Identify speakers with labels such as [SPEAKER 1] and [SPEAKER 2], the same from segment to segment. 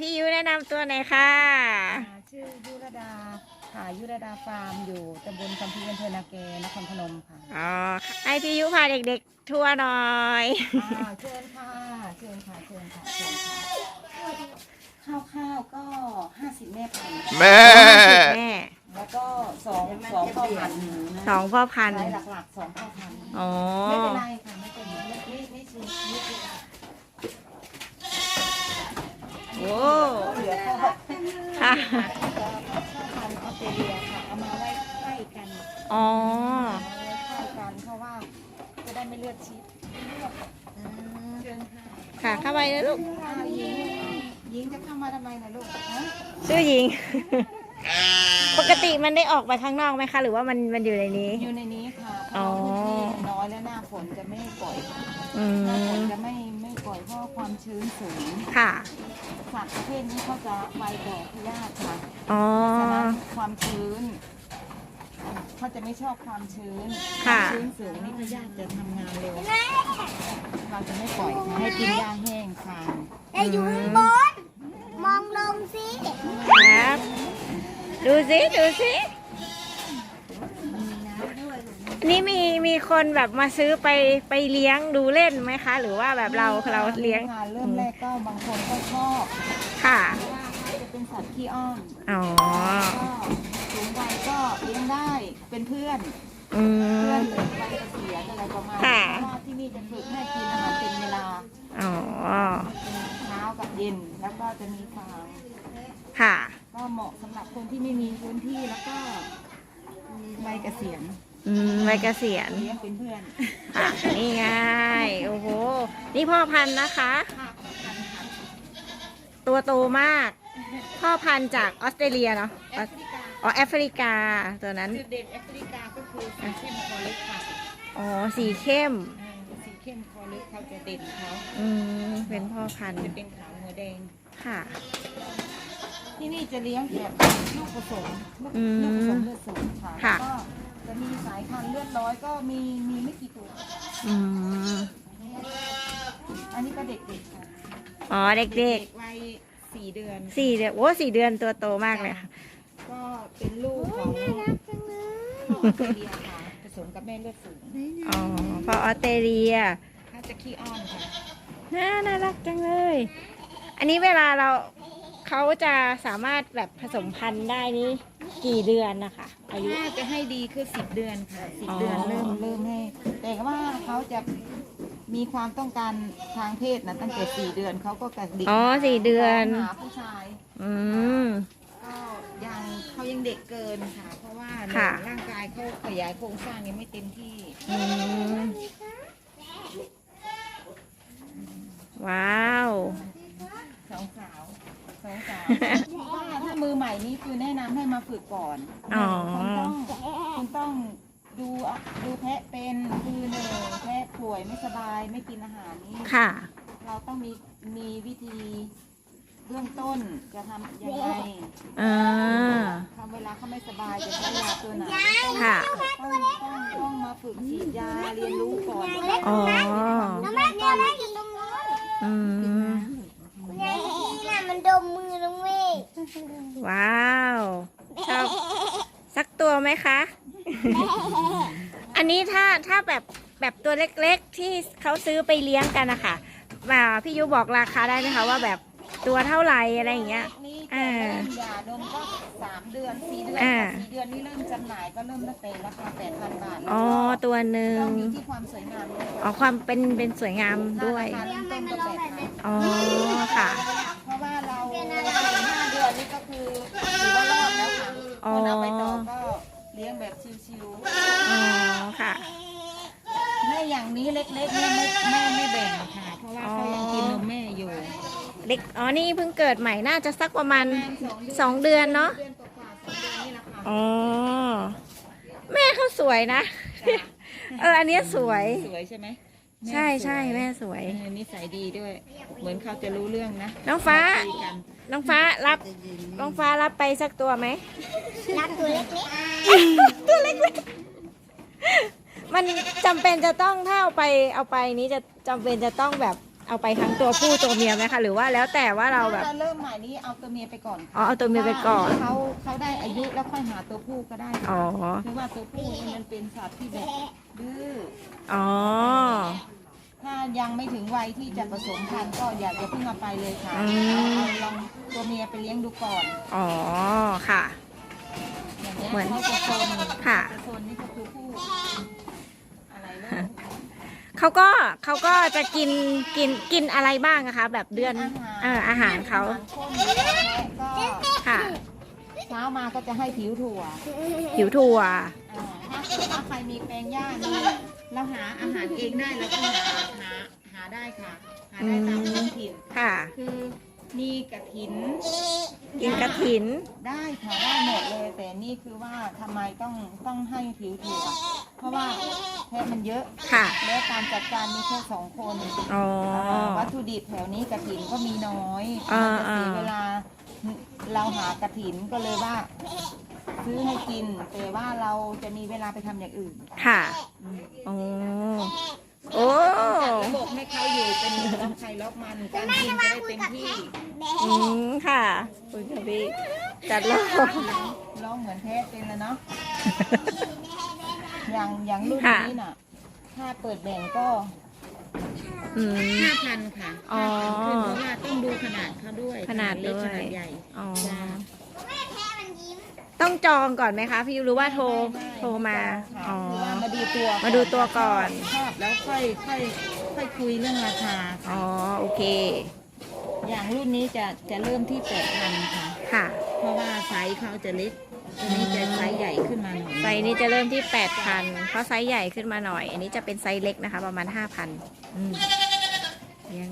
[SPEAKER 1] พี่ยุแนะนำตัวหน่อยค่ะ
[SPEAKER 2] อ่าชื่อยุรดาค่ะยุรดาฟาร์มอยู่ตำบลคำพีอำเภอนาเกนครพนมค่ะ
[SPEAKER 1] อ๋อให้พี่ยุพาเด็กๆ ทัวร์หน่อย
[SPEAKER 2] อ่าเชิญค่ะเชิญค่ะเชิญค่ะเชิญค่ะข้าวข้าวๆก็ห้าสิบแม่พันธุ์
[SPEAKER 3] แม่
[SPEAKER 1] แม่
[SPEAKER 2] แล้วก็สองสองพ่อพันธุ์นะ
[SPEAKER 1] สองพ่อพันธุ์
[SPEAKER 2] ใช้หลักๆสองพ่อพันธุ์
[SPEAKER 1] อ๋อ
[SPEAKER 2] ไม่เป็นไรค่ะไม่เป็นไรไม่ไม่ไม่ชิมไม่เป็นไร
[SPEAKER 1] โอ้
[SPEAKER 2] เหลือพ่อ
[SPEAKER 1] ค่ะ
[SPEAKER 2] พ่ อพันธุ์ออสเตรเลียค่ะเอามาไว้ใกล้กัน
[SPEAKER 1] อ๋อ
[SPEAKER 2] เข้ากันเพราะว่าจะได้ไม่เลือดชิดเชิญค่ะ
[SPEAKER 1] ค่ะเข้าไปนะลูก
[SPEAKER 2] หญิงหญิงจะเข้ามาทำไมนะลูกฮะ
[SPEAKER 1] ชื่อหญิง ปกติมันได้ออกไปข้างนอกไหมคะ หรือว่ามันมันอยู่ในนี้
[SPEAKER 2] อยู่ในนี้ค่ะเพ
[SPEAKER 1] อ๋อ
[SPEAKER 2] ราะว่าพื้นที่น้อยและหน้าฝนจะไม่ปล่อย
[SPEAKER 1] อื
[SPEAKER 2] หน้าฝน
[SPEAKER 1] ม
[SPEAKER 2] จะไม่ ไม่ปล่อยเพราะความชื้นสูง
[SPEAKER 1] ค่ะ
[SPEAKER 2] สัตว์ประเภทนี้เขาจะไวต่อพยาธิค่ะ
[SPEAKER 1] อ๋อ
[SPEAKER 2] ฉะนั้นความชื้นเขาจะไม่ชอบความชื้นค
[SPEAKER 1] ค่ะ
[SPEAKER 2] วามชื้นสูงนี่พยาธิจะทำงานเร็วเราจะไม่ปล่อยค่ะให้กินหญ้าแห้งค่ะ
[SPEAKER 4] แต่อยู่ข้างบน มองลงสิ
[SPEAKER 1] ครับ ดูสิ ดูสิ นี่มีมีคนแบบมาซื้อไปไปเลี้ยงดูเล่นไหมคะ หรือว่าแบบเราเราเลี้ยง
[SPEAKER 2] ค่ะเริ่มแรกก็บางคนก็ชอบ
[SPEAKER 1] ค่ะ
[SPEAKER 2] เพราะว่าเขาจะเป็นสัตว์ขี้อ้อน
[SPEAKER 1] อ๋อ
[SPEAKER 2] ก็สูงวัยก็เลี้ยงได้เป็นเพื่อน
[SPEAKER 1] อื
[SPEAKER 2] เพื่อ
[SPEAKER 1] ม
[SPEAKER 2] นหรือวัยเกษียณอะไรประมาณ
[SPEAKER 1] ค่ะ
[SPEAKER 2] นี้เพราะว่าที่นี่จะฝึกให้กินอาหารเป็นเวลา
[SPEAKER 1] อ๋อ
[SPEAKER 2] เป็นเช้ากับเย็นแล้วก็จะมีฟาง
[SPEAKER 1] ค่ะ
[SPEAKER 2] ก็เหมาะสำหรับคนที่ไม่มีพื้นที่แล้วก็วัยเกษียณ
[SPEAKER 1] อืมวัยเกษียณ
[SPEAKER 2] เลี้ยงเป็นเพื่อน
[SPEAKER 1] ค่ะนี่ไงโอ้โห นี่พ่อพันธุ์นะคะ
[SPEAKER 2] ค่ะพันธุ์ค่ะ
[SPEAKER 1] ตัวโตมาก พ่อพันธุ์จากออสเตรเลียเนาะ
[SPEAKER 2] แอฟริกา
[SPEAKER 1] อ๋อแอฟริกาตัวนั้น
[SPEAKER 2] จุดเด่นแอฟริกาก็คือสีเข้มคอเล็กค่ะ
[SPEAKER 1] อ๋อสีเข้ม
[SPEAKER 2] เออสีเข้มคอเล็กเขาจะเด่นเขา
[SPEAKER 1] อืมเป็นพ่อพันธุ์
[SPEAKER 2] จะเป็นขาวหัวแดง
[SPEAKER 1] ค่ะ
[SPEAKER 2] ที่นี่จะเลี้ยงแบบลูกผสมลูก
[SPEAKER 1] อืม
[SPEAKER 2] ลูกผสมเลือดสูงค่ะ
[SPEAKER 1] ค่ะ
[SPEAKER 2] แล้วก็จะมีสายพันธุ์เลือดร้อยก็มีมีไม่กี่ตัว
[SPEAKER 1] อืม
[SPEAKER 2] อันนี้ก็เด็กๆค่ะ
[SPEAKER 1] อ๋อเด็ก
[SPEAKER 2] วัยสี่เดือน
[SPEAKER 1] ๆสี่เดือนโอ้สี่เดือนตัวโตมากเลยค่ะ
[SPEAKER 2] ก็เป็นลูกของพ่อออสเตรเลียค่ะผสมกับแม่เลือดสูง
[SPEAKER 1] อ๋อพอออสเตรเลีย
[SPEAKER 2] ถ้าจะขี้อ้อนค่ะ
[SPEAKER 1] น่าน่ารักจังเลย อันนี้เวลาเรา เขาจะสามารถแบบผสมพันธุ์ได้นี่กี่เดือนนะคะอายุ
[SPEAKER 2] ถ้าจะให้ดีคือสิบเดือนค่ะสิบ
[SPEAKER 1] อ๋อ
[SPEAKER 2] เดือนเริ่มเริ่มให้ แต่ว่าเขาจะมีความต้องการทางเพศนะตั้งแต่สี่เดือนเขาก็กระดิก
[SPEAKER 1] อ๋อสี่เดือน
[SPEAKER 2] หาผู้ชาย
[SPEAKER 1] อืม
[SPEAKER 2] ก็ยังเขายังเด็กเกินค่ะ เพราะว่าหนึ่ง
[SPEAKER 1] ค่ะ
[SPEAKER 2] ร่างกายเขาขยายโครงสร้างยังไม่เต็มที่
[SPEAKER 1] อืมว้าว
[SPEAKER 2] สองสาว สองสาวว่าถ้ามือใหม่นี้คือแนะนำให้มาฝึกก่อน
[SPEAKER 1] อ๋อ
[SPEAKER 2] คุณต้องคุณต้องดูอะดูแพะเป็นคือหนึ่งแพะป่วยไม่สบายไม่กินอาหารนี่
[SPEAKER 1] ค่ะ
[SPEAKER 2] เราต้องมีมีวิธีเบื้องต้นจะทำยังไง
[SPEAKER 1] อ่า
[SPEAKER 2] ทำเวลาเขาไม่สบายจะใช้ยาตัวไหน
[SPEAKER 1] ค่ะ
[SPEAKER 2] ต้องต้องต้องมาฝึกฉีดยาเรียนรู้ก่อน
[SPEAKER 1] อ๋อ
[SPEAKER 4] น้ำแม่เนี่ยแม่อยู่ตรงนู้น
[SPEAKER 1] อืม
[SPEAKER 4] ยายน่ะมันดมมือน้องเมฆ
[SPEAKER 1] ว้าว ชอบสักตัวไหมคะ อันนี้ถ้าถ้าแบบแบบตัวเล็กๆ ที่เขาซื้อไปเลี้ยงกันนะคะอ่าพี่ยุบอกราคาได้ไหมคะว่าแบบตัวเท่าไหร่อะไรอย่างเงี้ย
[SPEAKER 2] นี่
[SPEAKER 1] อ่า
[SPEAKER 2] จะเริ่มยาดมก็สามเดือนสี่เดือน
[SPEAKER 1] อ่า
[SPEAKER 2] สี่เดือนนี่เริ่มจำหน่ายก็เริ่มตั้งแต่ราคาแปดพันบาทแล้ว
[SPEAKER 1] อ๋อ
[SPEAKER 2] ก็
[SPEAKER 1] ตัวหนึ่ง
[SPEAKER 2] ต้องมีที่ความสวยงามด้วย
[SPEAKER 1] อ๋อความเป็นเป็นสวยงามด้วย
[SPEAKER 2] ราคาเริ่มต้นก็แปดพัน
[SPEAKER 1] อ๋อค่ะ
[SPEAKER 2] เพราะว่าเราห้าเดือ นนี่ก็คือถือว่ารอดแล้วค่ะ
[SPEAKER 1] อ๋อ
[SPEAKER 2] คนเอาไปต่อก็เลี้ยงแบบชิว
[SPEAKER 1] อ๋อค่ะ
[SPEAKER 2] ๆแม่อย่างนี้เล็กๆเนี่ยไม่แม่ไม่แบ่งค่ะ เพราะว่าเขายังกินนมแม่อยู่
[SPEAKER 1] เด็กอ๋อนี่เพิ่งเกิดใหม่น่าจะสักประมาณ
[SPEAKER 2] ประมาณ
[SPEAKER 1] สองเดือนเนาะ
[SPEAKER 2] เดือนกว่าๆสองเดือนนี่แหละค่ะ
[SPEAKER 1] อ๋อแม่เขาสวยนะ เอออันเนี้ยสวย
[SPEAKER 2] สวยใช่ไหม
[SPEAKER 1] ใช่ใช่แม่สวย
[SPEAKER 2] เออนิสัยดีด้วย เหมือนเขาจะรู้เรื่องนะ
[SPEAKER 1] น้องฟ้า
[SPEAKER 2] คุยกัน
[SPEAKER 1] น้องฟ้ารับน้องฟ้ารับไปสักตัวไหม
[SPEAKER 4] นับตัวเล็ก
[SPEAKER 1] ตัวเล็กๆมันจำเป็นจะต้องถ้าเอาไปเอาไปนี้จะจำเป็นจะต้องแบบเอาไปทั้งตัวผู้ตัวเมียไหมคะหรือว่าแล้วแต่ว่าเราแบบ
[SPEAKER 2] ถ้าเริ่มใหม่นี้เอาตัวเมียไปก่อน
[SPEAKER 1] อ๋อเอาตัวเมียไปก่อน
[SPEAKER 2] ถ้าเขาเขาได้อายุแล้วค่อยหาตัวผู้ก็ได้
[SPEAKER 1] อ๋อ
[SPEAKER 2] เพราะว่าตัวผู้มันเป็นสัตว์ที่แบบดื้อ
[SPEAKER 1] อ๋อ
[SPEAKER 2] ถ้ายัง ไม่ถึงวัยที่จะผสมพันธุ์ก็อย่าอย่าเพิ่งเอาไปเลยค่ะ
[SPEAKER 1] อืม
[SPEAKER 2] เอาลองตัวเมียไปเลี้ยงดูก่อน
[SPEAKER 1] อ๋อค่ะ
[SPEAKER 2] อย่างเงี้ย
[SPEAKER 1] เหมือน
[SPEAKER 2] เขาจะโซน
[SPEAKER 1] ค่ะ
[SPEAKER 2] จะโซนนี่ก็คือผู้อะไรเลูก
[SPEAKER 1] เขาก็เขาก็จะกินกินกินอะไรบ้างอะคะ แบบเดือนเอออาหารเขา
[SPEAKER 2] อาหารข้นและก็
[SPEAKER 1] ค่ะ
[SPEAKER 2] เช้ามาก็จะให้ผิวถั่ว
[SPEAKER 1] ผิวถั่ว
[SPEAKER 2] อ่าถ้าเกิดว่าใครมีแปลงหญ้านี่เราหาอาหารเองได้เราก็หาหา หาได้ค่ะ หาได้ตามท้องถิ่น
[SPEAKER 1] ค่ะ
[SPEAKER 2] คือมีกระถิน
[SPEAKER 1] กินกระถิน
[SPEAKER 2] ได้ค่ะได้หมดเลย แต่นี่คือว่าทำไมต้องต้องให้ผิวถั่วเพราะว่าแพะมันเยอะ
[SPEAKER 1] ค่ะ
[SPEAKER 2] แล้วการจัดการมีแค่สองคน
[SPEAKER 1] อ๋อา
[SPEAKER 2] วัตถุดิบแถวนี้กระถินก็มีน้อย
[SPEAKER 1] อ่า
[SPEAKER 2] มันจะเสีย
[SPEAKER 1] อ่า
[SPEAKER 2] เวลาเราหากระถินก็เลยว่า ซื้อให้กินแต่ว่าเราจะมีเวลาไปทำอย่างอื่น
[SPEAKER 1] ค่ะอ๋อ โอ้
[SPEAKER 2] ระบบให้เขาอยู่เป็นล็อกใครล็อกมันการกินจะได้เต็มที่
[SPEAKER 1] อืมค่ะคุณกพี่จัดแล้ว
[SPEAKER 2] ร้องเหมือนแพะเป็นแล้วเนาะอย่างอย่างรุ่นนี้น่ะ ถ้าเปิดแบ่งก็ห้าพันค่ะ
[SPEAKER 1] อ๋อ
[SPEAKER 2] 5,000ขึ้นเพราะว่าต้องดูขนาดเขาด้วย
[SPEAKER 1] ขนาด
[SPEAKER 2] เล็กขนาดใหญ่
[SPEAKER 1] อ๋อ
[SPEAKER 2] จ้า
[SPEAKER 1] ต้องจองก่อนไหมคะ พี่หรือว่าโทรโทรมา อ๋อ
[SPEAKER 2] คือว่ามาดูตัว
[SPEAKER 1] มาดูตัวก่อน
[SPEAKER 2] ชอบแล้วค่อยค่อยค่อยคุยเรื่องราคา
[SPEAKER 1] อ๋อโอเค
[SPEAKER 2] อย่างรุ่นนี้จะจะเริ่มที่แปดพันค่ะ
[SPEAKER 1] ค่ะ
[SPEAKER 2] เพราะว่าไซส์เขาจะเล็กตัวนี้จะไซส์ใหญ่ขึ้นมาหน่อย
[SPEAKER 1] ไซส์นี้จะเริ่มที่ 8,000 เพราะไซส์ใหญ่ขึ้นมาหน่อย อันนี้จะเป็นไซส์เล็กนะคะ ประมาณ 5,000อืมเลี้ยง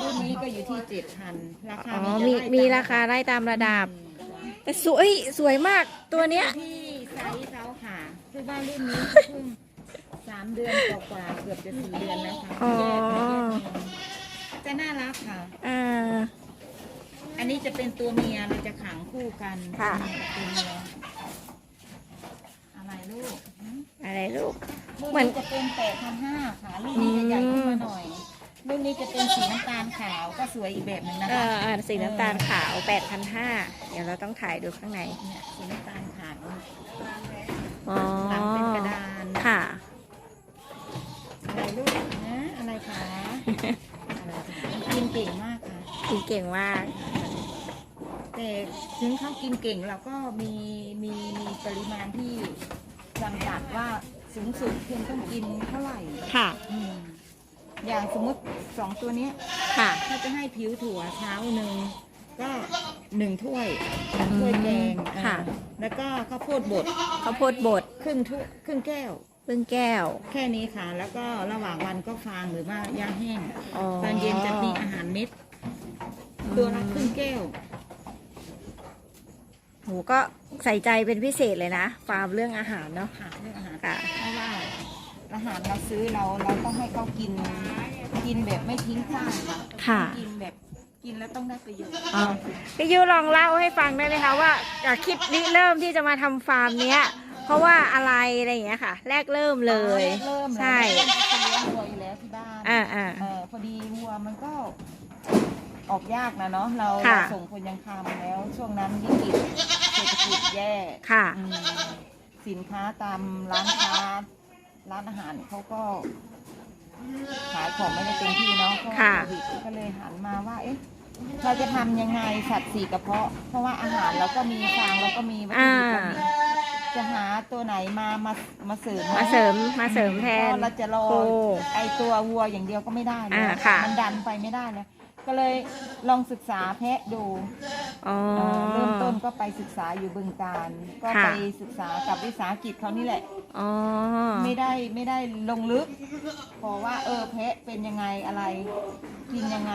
[SPEAKER 2] รุ่นนี้ก็อยู่ที่เจ็ดพันราคา
[SPEAKER 1] อ๋อ
[SPEAKER 2] จะ
[SPEAKER 1] มี
[SPEAKER 2] ไล่
[SPEAKER 1] มี
[SPEAKER 2] ต
[SPEAKER 1] ราคาไล่ตามระดับ แต่สวยสวยมากตัวเนี้ย
[SPEAKER 2] ที่ไซส์เขาค่ะ คือว่ารุ่นนี้เพิ่งสามเดือนกว่าๆเกือบจะสี่เดือนแล้วค่ะ
[SPEAKER 1] อ๋อ
[SPEAKER 2] แยกมาแยกมาจะน่ารักค่ะ
[SPEAKER 1] อ่า
[SPEAKER 2] อันนี้จะเป็นตัวเมียเราจะขังคู่กัน
[SPEAKER 1] ค่ะ
[SPEAKER 2] ตัวเมียกับตัวเมียอะไรลูก
[SPEAKER 1] อะไรลูก
[SPEAKER 2] รุ่น
[SPEAKER 1] เหมือน
[SPEAKER 2] นี้จะเป็นแปดพันห้าค่ะรุ่นนี้จะใหญ่ขึ้นมาหน่อย รุ่นนี้จะเป็นสีน้ำตาลขาวก็สวยอีกแบบหนึ่งนะ
[SPEAKER 1] เอ
[SPEAKER 2] คะ
[SPEAKER 1] อเออสีน้ำตาลขาว 8,500 เดี๋ยวเราต้องถ่ายดูข้างใน
[SPEAKER 2] เนี่ยสีน้ำตาลขาว
[SPEAKER 1] อ๋อ
[SPEAKER 2] หลังเป็นกระดาน
[SPEAKER 1] ค่ะ
[SPEAKER 2] อะไรลูกนะอะไรคะอะไรคะกินเก่งมากค่ะ
[SPEAKER 1] กินเก่งมาก
[SPEAKER 2] แต่ถึงเขากินเก่งเราก็มีมีมีปริมาณที่จำกัดว่าสูงสุดเพียงต้องกินเท่าไหร่
[SPEAKER 1] ค่ะ
[SPEAKER 2] อืม อย่างสมมติสองตัวเนี้ย
[SPEAKER 1] ค่ะ
[SPEAKER 2] ถ้าจะให้ผิวถั่วเช้าหนึ่งก็หนึ่งถ้วยหนึ่งถ้วยแกง
[SPEAKER 1] อืมค่ะ
[SPEAKER 2] อ่าแล้วก็ข้าวโพดบด
[SPEAKER 1] ข้าวโพดบด
[SPEAKER 2] ครึ่งถ้วยครึ่งแก้ว
[SPEAKER 1] พึ่งแก้ว
[SPEAKER 2] แค่นี้ค่ะ แล้วก็ระหว่างวันก็ฟางหรือว่าย่าแห้ง
[SPEAKER 1] อ๋อ
[SPEAKER 2] ตอนเย็นจะมีอาหารเม็ด ตัวละครึ่งแก้ว
[SPEAKER 1] หนูก็ใส่ใจเป็นพิเศษเลยนะฟาร์มเรื่องอาหารเนาะ
[SPEAKER 2] ค่ะเรื่องอาหาร
[SPEAKER 1] ค่ะ
[SPEAKER 2] เพราะว่า อาหารเราซื้อเราเราต้องให้เขากิน กินแบบไม่ทิ้งขว้างค่ะ
[SPEAKER 1] ค่ะ
[SPEAKER 2] กินแบบกินแล้วต้องได้ประโยชน์
[SPEAKER 1] อ๋อพี่ยูลองเล่าให้ฟังได้ไหมคะว่าอะคิดริเริ่มที่จะมาทำฟาร์มเนี้ย เพราะว่าอะไรอะไรอย่างเงี้ยค่ะ แรกเริ่มเลย
[SPEAKER 2] เริ่ม
[SPEAKER 1] ใช่
[SPEAKER 2] แล้วเลี้ยงวัวอยู่แล้วที่บ้าน
[SPEAKER 1] อ่าอ่า
[SPEAKER 2] เออพอดีวัวมันก็ออกยากนะเนาะเรา
[SPEAKER 1] ค่ะ
[SPEAKER 2] เราส่งคนยังคำแล้ว ช่วงนั้นวิกฤตเศรษฐกิจแย่
[SPEAKER 1] ค่ะ
[SPEAKER 2] อืมสินค้าตามร้านค้า ร้านอาหารเขาก็ขายของไม่ได้เต็มที่เนาะเพราะว่า
[SPEAKER 1] ค่ะ
[SPEAKER 2] โควิดก็เลยหันมาว่า เอ๊ะเราจะทำยังไงสัตว์สี่กระเพาะ เพราะว่าอาหารเราก็มีฟางเราก็มีวัตถุดิบเรามีจะหาตัวไหนมามามาเสริมไห
[SPEAKER 1] มาเสริมมาเสริมแทน
[SPEAKER 2] เพราะเราจะรอ
[SPEAKER 1] โค
[SPEAKER 2] ไอตัววัวอย่างเดียวก็ไม่ได้เลย
[SPEAKER 1] อ่าค่ะ
[SPEAKER 2] มันดันไปไม่ได้เลย ก็เลยลองศึกษาแพะดู
[SPEAKER 1] อ๋อ
[SPEAKER 2] เอ่อเริ่มต้นก็ไปศึกษาอยู่บึงการ ก็
[SPEAKER 1] ค่ะ
[SPEAKER 2] ไปศึกษากับวิสาหกิจเขานี่แหละ
[SPEAKER 1] อ๋อ
[SPEAKER 2] ไม่ได้ไม่ได้ลงลึกเพราะว่าเออแพะเป็นยังไงอะไร กินยังไง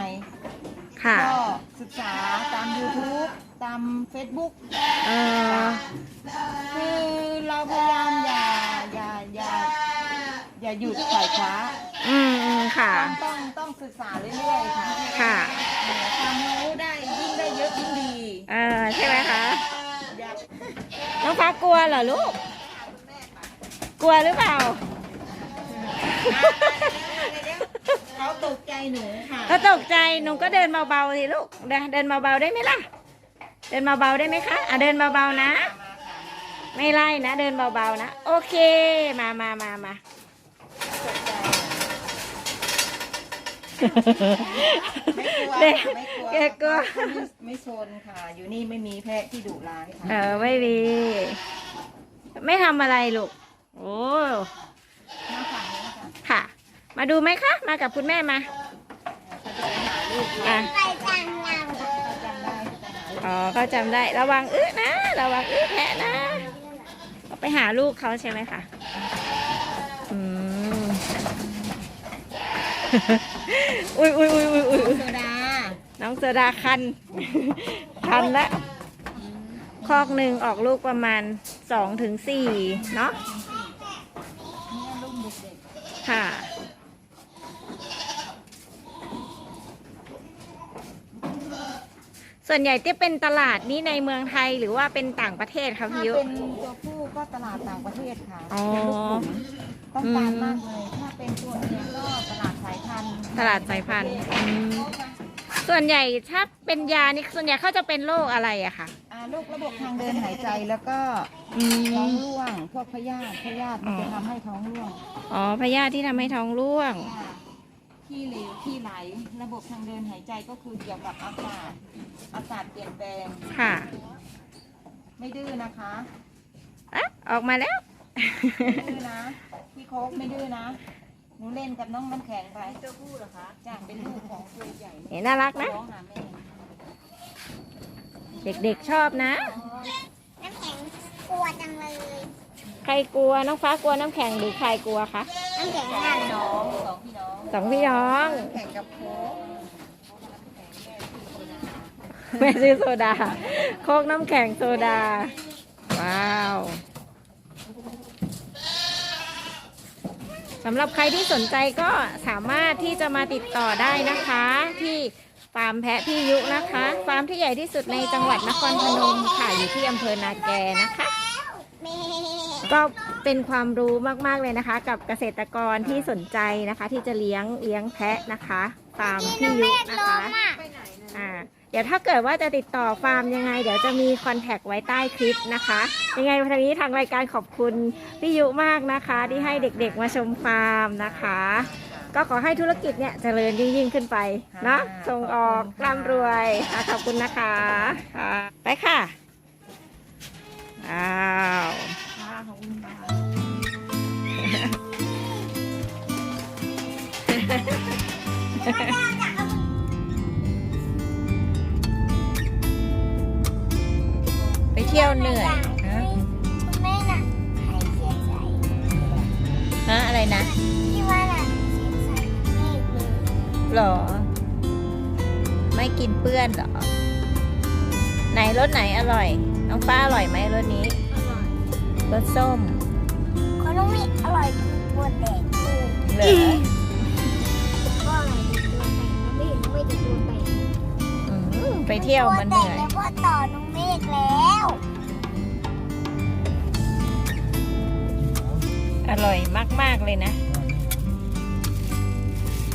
[SPEAKER 1] ค่ะ
[SPEAKER 2] ก็ศึกษาตาม YouTube ตาม Facebook
[SPEAKER 1] เออ
[SPEAKER 2] คือเราพยายามอย่าอย่าอย่าอย่าหยุดสายขวา
[SPEAKER 1] อืมอืมค่ะ
[SPEAKER 2] ต้องต้องต้องศึกษาเรื่อยๆค่ะ
[SPEAKER 1] ค่ะ
[SPEAKER 2] เอ่อความรู้ได้ยิ่งได้เยอะยิ่งดี
[SPEAKER 1] เออใช่ไหมคะ
[SPEAKER 2] อย่า
[SPEAKER 1] น้องฟ้ากลัวเหรอลูก กลัวหรือเปล่า
[SPEAKER 2] เขาตกใจหนูค่ะ
[SPEAKER 1] ถ้าตกใจหนูก็เดินเบาๆสิลูกเดินเดินเบาๆได้ไหมล่ะ เดินเบาๆได้ไหมคะอะเดินเบาๆนะ ไม่ไล่นะ เดินเบาๆนะ โอเค มามามามา
[SPEAKER 2] ไม่กลัว
[SPEAKER 1] เด็ก
[SPEAKER 2] ค่ะไม่กลัว
[SPEAKER 1] แกกลัว
[SPEAKER 2] เขาไม่ไม่โซนค่ะ อยู่นี่ไม่มีแพะที่ดุร้ายค่ะ
[SPEAKER 1] เออไม่มีไม่ทำอะไรลูกโอ้
[SPEAKER 2] มาฝั่งนี้ค่ะ
[SPEAKER 1] ค่ะ มาดูไหมคะ มากับคุณแม่มา
[SPEAKER 2] เขาจะไปหาลูก
[SPEAKER 1] อะ
[SPEAKER 4] ไปจังยัง
[SPEAKER 2] เขาจำได้เขาจะหาลูก
[SPEAKER 1] อ๋อเขาจำได้ระวังอื้อนะ ระวังอื้อแพะนะเขาไปหาลูกเขาใช่ไหมคะ อืม อุ้ยอุ้ยอุ้ยอุ้ยอุ้ย
[SPEAKER 2] โซดา
[SPEAKER 1] น้องเสอดาคัน คันละคอกหนึ่งออกลูกประมาณสองถึงสี่เนาะ
[SPEAKER 2] เนี่ยลูกเด็ก
[SPEAKER 1] ค่ะส่วนใหญ่จะเป็นตลาดนี้ในเมืองไทยหรือว่าเป็นต่างประเทศ
[SPEAKER 2] ๆ
[SPEAKER 1] คะ
[SPEAKER 2] ถ้า
[SPEAKER 1] พี่ยุ
[SPEAKER 2] เป็นตัวผู้ก็ตลาดต่างประเทศค่ะ
[SPEAKER 1] อ๋อ
[SPEAKER 2] เป็นลูกขุนต้องการ
[SPEAKER 1] อืม
[SPEAKER 2] มากเลย ถ้าเป็นตัวเมียก็ตลาดสายพันธุ์
[SPEAKER 1] ตลาดสายพันธุ์อืมส่วนใหญ่ถ้าเป็นยานี่ส่วนใหญ่เขาจะเป็นโรคอะไรอะค่ะ
[SPEAKER 2] อ่าโรคระบบทางเดินหายใจแล้วก็
[SPEAKER 1] อื
[SPEAKER 2] ท้อง
[SPEAKER 1] ม
[SPEAKER 2] ร่วง พวกพยาธิพยาธิมันจะทำให้ท้องร่วง
[SPEAKER 1] อ๋อพยาธิที่ทำให้ท้องร่วง
[SPEAKER 2] ขี้เหลวขี้ไหล ระบบทางเดินหายใจก็คือเกี่ยวกับอากาศ อากาศเปลี่ยนแปลง
[SPEAKER 1] ค่ะ
[SPEAKER 2] ไม่ดื้อนะคะ
[SPEAKER 1] อะออกมาแล้ว
[SPEAKER 2] ไม่ดื้อนะ พี่โคกไม่ดื้อนะห นูเล่นกับน้องน้ำแข็งไปตัวผู้เหรอคะจ้ะเป็นลูกของตัวใหญ่
[SPEAKER 1] เห็นน่ารักนะ
[SPEAKER 2] ร้องหาแม่
[SPEAKER 1] เด็กๆชอบนะ
[SPEAKER 4] น้ำแข็งกลัวจังเลย
[SPEAKER 1] ใครกลัวน้องฟ้ากลัวน้ำแข็งหรือใครกลัวคะ
[SPEAKER 4] น้ำแข็งนั่น
[SPEAKER 2] น้องสองพี่น้อง
[SPEAKER 1] สองพี่น้อง
[SPEAKER 2] น้ำแข็งกับโคก
[SPEAKER 1] แม่ซื้อโซดา โคกน้ำแข็งโซดา ว้าว สำหรับใครที่สนใจก็สามารถที่จะมาติดต่อได้นะคะ ที่ฟาร์มแพะพี่ยุนะคะ ฟาร์มที่ใหญ่ที่สุดในจังหวัดนครพนมค่ะอยู่ที่อำเภอนาแกนะคะ ก็เป็นความรู้มากๆเลยนะคะ กับเกษตรกรที่สนใจนะคะ ที่จะเลี้ยงเลี้ยงแพะนะคะ ฟาร์มพี่ยุนะคะอ่า เดี๋ยวถ้าเกิดว่าจะติดต่อฟาร์มยังไง เดี๋ยวจะมีคอนแทคไว้ใต้คลิปนะคะ ยังไงทางนี้ทางรายการขอบคุณพี่ยุมากนะคะ ที่ให้เด็กๆมาชมฟาร์มนะคะ ก็ขอให้ธุรกิจเนี่ยเจริญยิ่งๆขึ้นไปเนาะส่งออกร่ำรวยอะขอบคุณนะคะค่ะไปค่ะอ้าว
[SPEAKER 2] ค่ะขอบคุณค่ะ
[SPEAKER 1] เที่ยวเหนื่อยฮะ
[SPEAKER 4] คุณแม่น่ะใครเสียใจ
[SPEAKER 1] ฮะอะไรนะ
[SPEAKER 4] ที่ว่าน่ะเสียใจแม่เลย
[SPEAKER 1] หรอ ไม่กินเปื้อนเหรอ ไหนรสไหนอร่อย น้องฟ้าอร่อยไหมรสนี้
[SPEAKER 4] อร่อย
[SPEAKER 1] รสส้ม
[SPEAKER 4] ขนมนี่อร่อยกว่าเด็กเลย
[SPEAKER 1] เหรอ
[SPEAKER 4] ก็อร่อยดีตัวแต่งไม่เห็นไม่ได้ตัวแต่ง
[SPEAKER 1] อืมไปเที่ยวมันเหนื่อย
[SPEAKER 4] แล้วก็ต่อน้องเมฆแล้ว
[SPEAKER 1] อร่อยมาก ๆ เลยนะ